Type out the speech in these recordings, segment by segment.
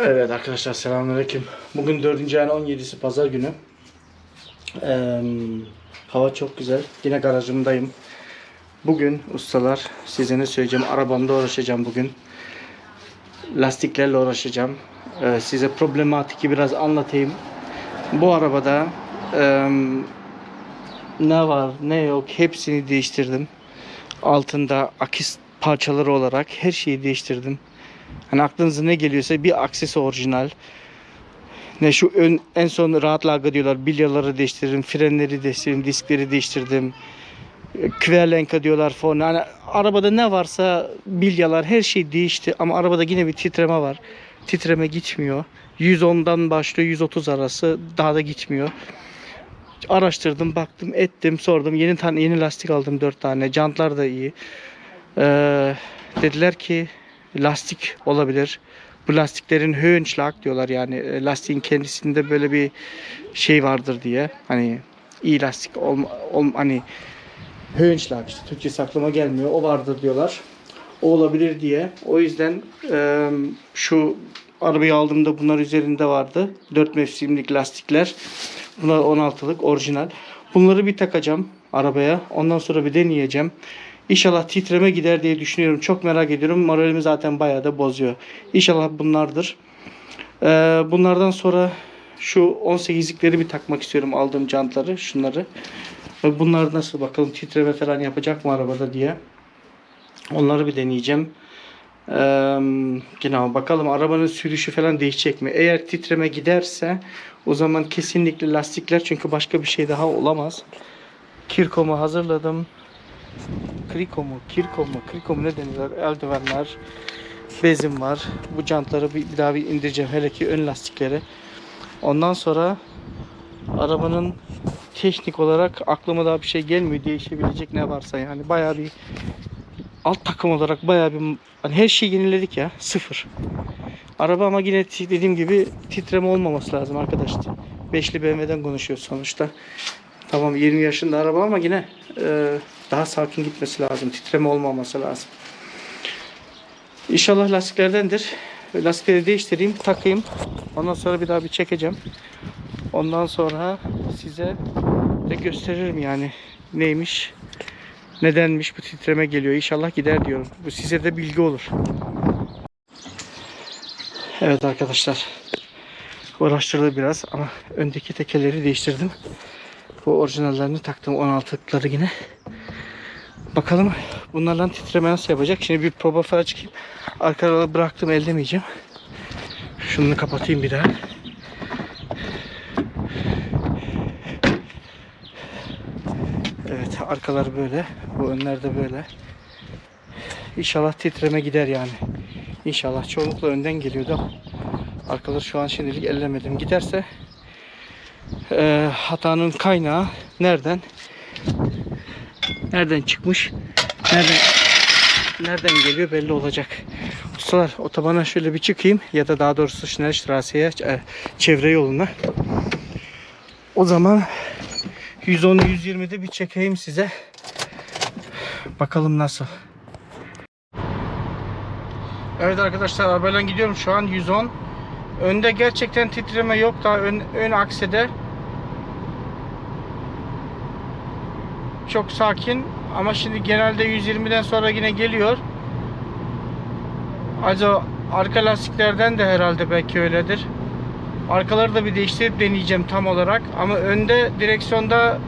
Evet arkadaşlar selamünaleyküm. Bugün 4. ayın 17'si pazar günü. Ee, hava çok güzel. Yine garajımdayım. Bugün ustalar size ne söyleyeceğim? Arabamda uğraşacağım bugün. Lastiklerle uğraşacağım. Ee, size problematiki biraz anlatayım. Bu arabada ee, ne var ne yok hepsini değiştirdim. Altında akis parçaları olarak her şeyi değiştirdim. Hani aklınıza ne geliyorsa bir aksesi orijinal. Ne şu ön, en son rahat lagı diyorlar. Bilyaları değiştirdim, frenleri değiştirdim, diskleri değiştirdim. Kverlenka diyorlar falan. Hani arabada ne varsa bilyalar her şey değişti ama arabada yine bir titreme var. Titreme gitmiyor. 110'dan başlıyor 130 arası daha da gitmiyor. Araştırdım, baktım, ettim, sordum. Yeni tane yeni lastik aldım 4 tane. Jantlar da iyi. Ee, dediler ki lastik olabilir. Bu lastiklerin Höhenschlag diyorlar yani e, lastiğin kendisinde böyle bir şey vardır diye. Hani iyi lastik olma, olma hani Höhenschlag işte Türkçe aklıma gelmiyor. O vardır diyorlar. O olabilir diye. O yüzden e, şu arabayı aldığımda bunlar üzerinde vardı. 4 mevsimlik lastikler. Bunlar 16'lık orijinal. Bunları bir takacağım arabaya. Ondan sonra bir deneyeceğim. İnşallah titreme gider diye düşünüyorum. Çok merak ediyorum. Moralimi zaten bayağı da bozuyor. İnşallah bunlardır. Ee, bunlardan sonra şu 18'likleri bir takmak istiyorum. Aldığım jantları. Şunları. Bunlar nasıl bakalım titreme falan yapacak mı arabada diye. Onları bir deneyeceğim. Ee, yine bakalım arabanın sürüşü falan değişecek mi? Eğer titreme giderse o zaman kesinlikle lastikler çünkü başka bir şey daha olamaz. Kirkomu hazırladım. Kriko mu, kirko mu, kriko mu ne deniyorlar? Eldivenler, bezim var. Bu jantları bir, bir daha bir indireceğim. Hele ki ön lastikleri. Ondan sonra arabanın teknik olarak aklıma daha bir şey gelmiyor. Değişebilecek ne varsa yani. Bayağı bir alt takım olarak bayağı bir hani her şeyi yeniledik ya. Sıfır. Araba ama yine dediğim gibi titreme olmaması lazım arkadaşlar. Beşli BMW'den konuşuyoruz sonuçta. Tamam 20 yaşında araba ama yine e, daha sakin gitmesi lazım. Titreme olmaması lazım. İnşallah lastiklerdendir. Lastikleri değiştireyim, takayım. Ondan sonra bir daha bir çekeceğim. Ondan sonra size de gösteririm yani neymiş, nedenmiş bu titreme geliyor. İnşallah gider diyorum. Bu size de bilgi olur. Evet arkadaşlar. Uğraştırdı biraz ama öndeki tekerleri değiştirdim. Bu orijinallerini taktım 16'lıkları yine. Bakalım bunlarla titreme nasıl yapacak. Şimdi bir proba falan çıkayım. Arkada bıraktım ellemeyeceğim. Şunu kapatayım bir daha. Evet arkalar böyle. Bu önler de böyle. İnşallah titreme gider yani. İnşallah çoğunlukla önden geliyordu. Arkaları şu an şimdilik ellemedim. Giderse e, hatanın kaynağı nereden? Nereden çıkmış? Nereden nereden geliyor belli olacak. Ustalar otobana şöyle bir çıkayım ya da daha doğrusu Schnellstrasse'ye e, çevre yoluna. O zaman 110 120'de bir çekeyim size. Bakalım nasıl. Evet arkadaşlar arabayla gidiyorum şu an 110. Önde gerçekten titreme yok daha ön, ön aksede. Çok sakin ama şimdi genelde 120'den sonra yine geliyor. Acaba arka lastiklerden de herhalde belki öyledir. Arkaları da bir değiştirip deneyeceğim tam olarak ama önde direksiyonda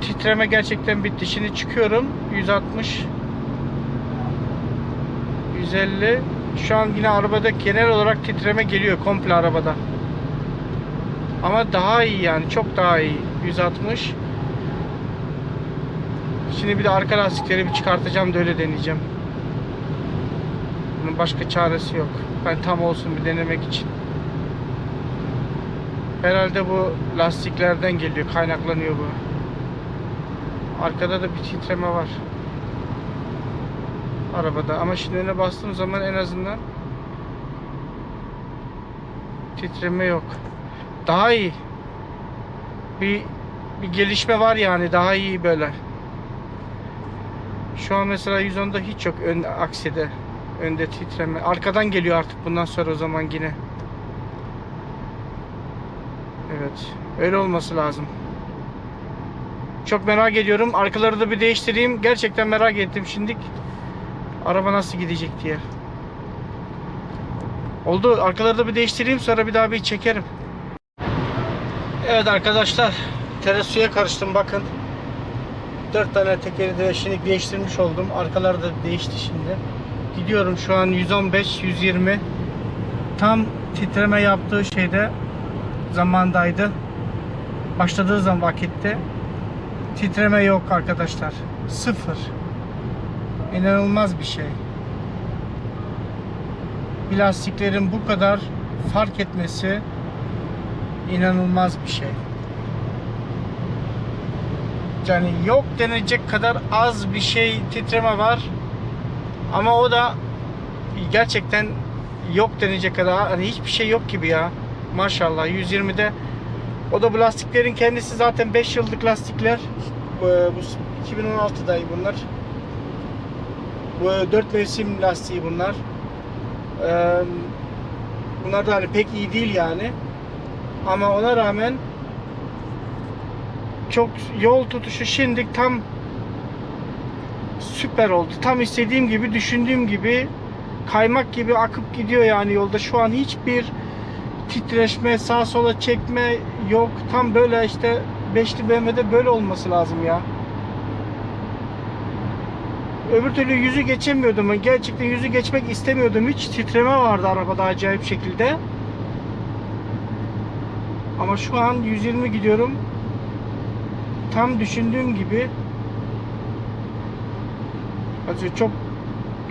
titreme gerçekten bitti. Şimdi çıkıyorum 160 150 şu an yine arabada genel olarak titreme geliyor komple arabada. Ama daha iyi yani çok daha iyi. 160 Şimdi bir de arka lastikleri bir çıkartacağım da öyle deneyeceğim. Bunun başka çaresi yok. Ben tam olsun bir denemek için. Herhalde bu lastiklerden geliyor, kaynaklanıyor bu. Arkada da bir titreme var. Arabada ama şimdi öne bastığım zaman en azından titreme yok. Daha iyi. Bir bir gelişme var yani daha iyi böyle. Şu an mesela 110'da hiç yok ön akside. Önde titreme. Arkadan geliyor artık bundan sonra o zaman yine. Evet. Öyle olması lazım. Çok merak ediyorum. Arkaları da bir değiştireyim. Gerçekten merak ettim şimdi. Araba nasıl gidecek diye. Oldu. Arkaları da bir değiştireyim sonra bir daha bir çekerim. Evet arkadaşlar. Tere suya karıştım bakın. 4 tane tekeri de şimdi değiştirmiş oldum. Arkaları da değişti şimdi. Gidiyorum şu an 115 120. Tam titreme yaptığı şeyde zamandaydı. Başladığı zaman vakitte titreme yok arkadaşlar. Sıfır. İnanılmaz bir şey. Plastiklerin bu kadar fark etmesi inanılmaz bir şey. Yani yok denecek kadar az bir şey titreme var. Ama o da gerçekten yok denecek kadar hani hiçbir şey yok gibi ya. Maşallah 120'de o da bu lastiklerin kendisi zaten 5 yıllık lastikler. Bu, bu 2016'da bunlar. Bu 4 mevsim lastiği bunlar. Ee, bunlar da hani pek iyi değil yani. Ama ona rağmen çok yol tutuşu şimdi tam süper oldu. Tam istediğim gibi, düşündüğüm gibi kaymak gibi akıp gidiyor yani yolda. Şu an hiçbir titreşme, sağa sola çekme yok. Tam böyle işte beşli BMW'de böyle olması lazım ya. Öbür türlü yüzü geçemiyordum. Gerçekten yüzü geçmek istemiyordum. Hiç titreme vardı arabada acayip şekilde. Ama şu an 120 gidiyorum. Tam düşündüğüm gibi. Acı çok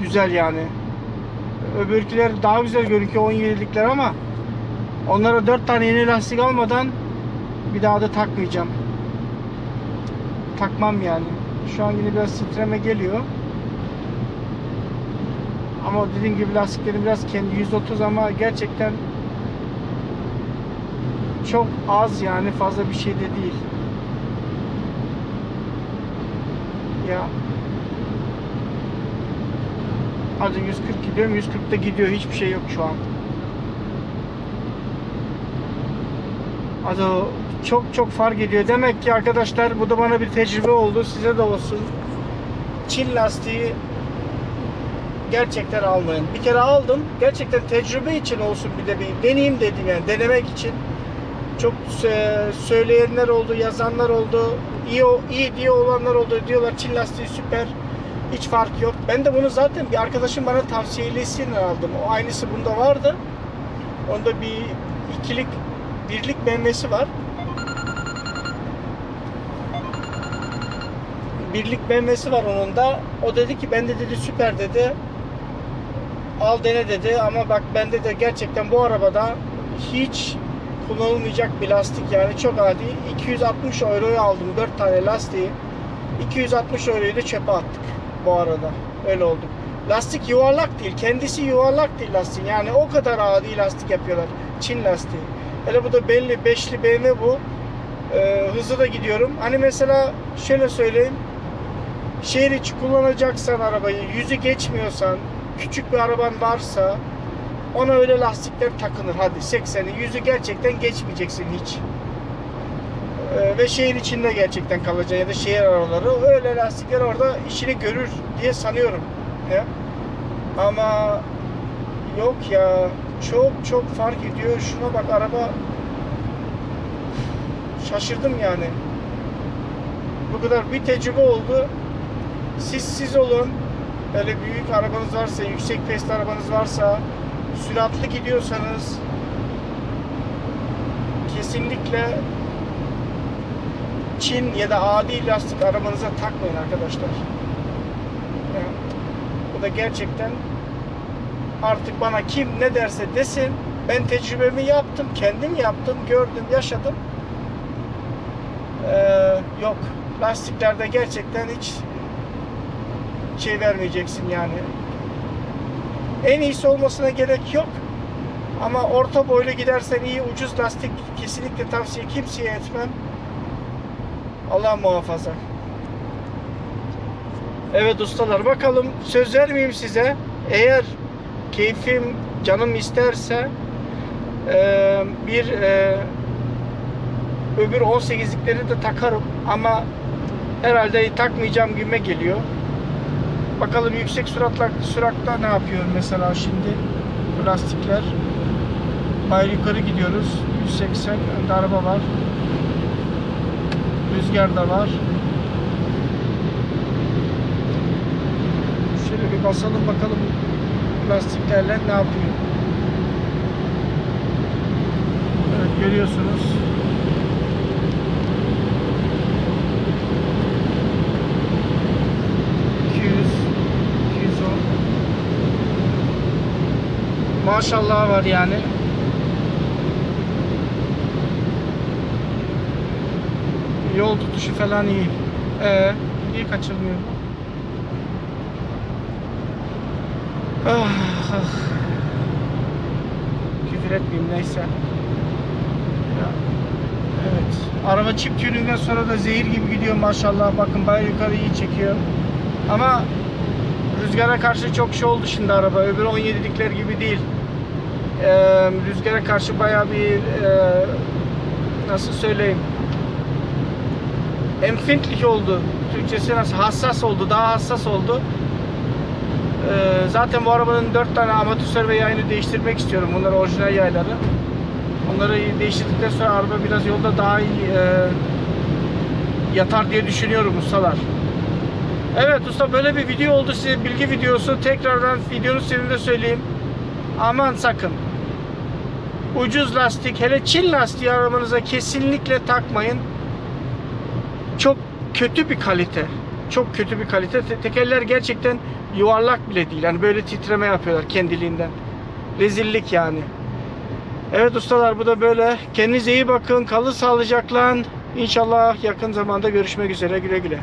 güzel yani. Öbürküler daha güzel görünüyor 17'likler ama onlara 4 tane yeni lastik almadan bir daha da takmayacağım. Takmam yani. Şu an yine biraz titreme geliyor. Ama dediğim gibi lastiklerim biraz kendi 130 ama gerçekten çok az yani fazla bir şey de değil. Ya Hadi 140 gidiyorum. 140'da gidiyor. Hiçbir şey yok şu an. O çok çok fark ediyor. Demek ki arkadaşlar bu da bana bir tecrübe oldu. Size de olsun. Çin lastiği gerçekten almayın. Bir kere aldım. Gerçekten tecrübe için olsun bir de bir deneyeyim dedim yani denemek için. Çok sö- söyleyenler oldu, yazanlar oldu. İyi iyi diye olanlar oldu. Diyorlar Çin lastiği süper. Hiç fark yok. Ben de bunu zaten bir arkadaşım bana tavsiyelisiyle aldım. O aynısı bunda vardı. Onda bir ikilik, birlik BMW'si var. Birlik BMW'si var onun da. O dedi ki ben de dedi süper dedi. Al dene dedi ama bak bende de gerçekten bu arabada hiç kullanılmayacak bir lastik yani çok adi. 260 euroya aldım 4 tane lastiği. 260 euroyu da çöpe attık bu arada. Öyle oldu. Lastik yuvarlak değil. Kendisi yuvarlak değil lastik. Yani o kadar adi lastik yapıyorlar. Çin lastiği. Hele bu da belli. Beşli BMW bu. Ee, hızlı da gidiyorum. Hani mesela şöyle söyleyeyim. Şehir içi kullanacaksan arabayı, yüzü geçmiyorsan, küçük bir araban varsa ona öyle lastikler takılır. Hadi 80'i, yüzü gerçekten geçmeyeceksin hiç. Ee, ve şehir içinde gerçekten kalacak ya da şehir araları öyle lastikler orada işini görür diye sanıyorum. Ya. Ama yok ya çok çok fark ediyor. Şuna bak araba şaşırdım yani. Bu kadar bir tecrübe oldu. Siz siz olun. Böyle büyük arabanız varsa, yüksek pest arabanız varsa, süratli gidiyorsanız kesinlikle Çin ya da adi lastik arabanıza takmayın arkadaşlar. Ya, bu da gerçekten artık bana kim ne derse desin ben tecrübemi yaptım, kendim yaptım, gördüm, yaşadım. Ee, yok. Lastiklerde gerçekten hiç şey vermeyeceksin yani. En iyisi olmasına gerek yok. Ama orta boylu gidersen iyi ucuz lastik kesinlikle tavsiye kimseye etmem. Allah muhafaza. Evet ustalar bakalım söz vermeyeyim size. Eğer keyfim, canım isterse e, bir e, öbür 18'likleri de takarım ama herhalde takmayacağım gibime geliyor. Bakalım yüksek süratla ne yapıyor mesela şimdi bu lastikler. Bayağı yukarı gidiyoruz. 180 önde araba var. Rüzgar da var. Şöyle bir basalım bakalım lastiklerle ne yapıyor. Evet görüyorsunuz. Maşallah var yani. Yol tutuşu falan iyi. Ee, iyi kaçırmıyor. Ah, ah. Küfür etmeyeyim neyse. Ya, Evet. Araba çip tuningden sonra da zehir gibi gidiyor maşallah. Bakın bayağı yukarı iyi çekiyor. Ama rüzgara karşı çok şey oldu şimdi araba. Öbür 17'likler gibi değil. Ee, rüzgara karşı bayağı bir e, nasıl söyleyeyim empfindlich oldu. Türkçesi nasıl? Hassas oldu. Daha hassas oldu. Ee, zaten bu arabanın 4 tane amatör ve yayını değiştirmek istiyorum. Bunlar orijinal yayları. Onları değiştirdikten sonra araba biraz yolda daha iyi e, yatar diye düşünüyorum ustalar. Evet usta böyle bir video oldu size bilgi videosu. Tekrardan videonun sonunda söyleyeyim. Aman sakın. Ucuz lastik hele Çin lastiği arabanıza kesinlikle takmayın. Çok kötü bir kalite. Çok kötü bir kalite. Te- Tekerler gerçekten yuvarlak bile değil. Yani böyle titreme yapıyorlar kendiliğinden. Rezillik yani. Evet ustalar bu da böyle. Kendinize iyi bakın. Kalın sağlıcakla. İnşallah yakın zamanda görüşmek üzere. Güle güle.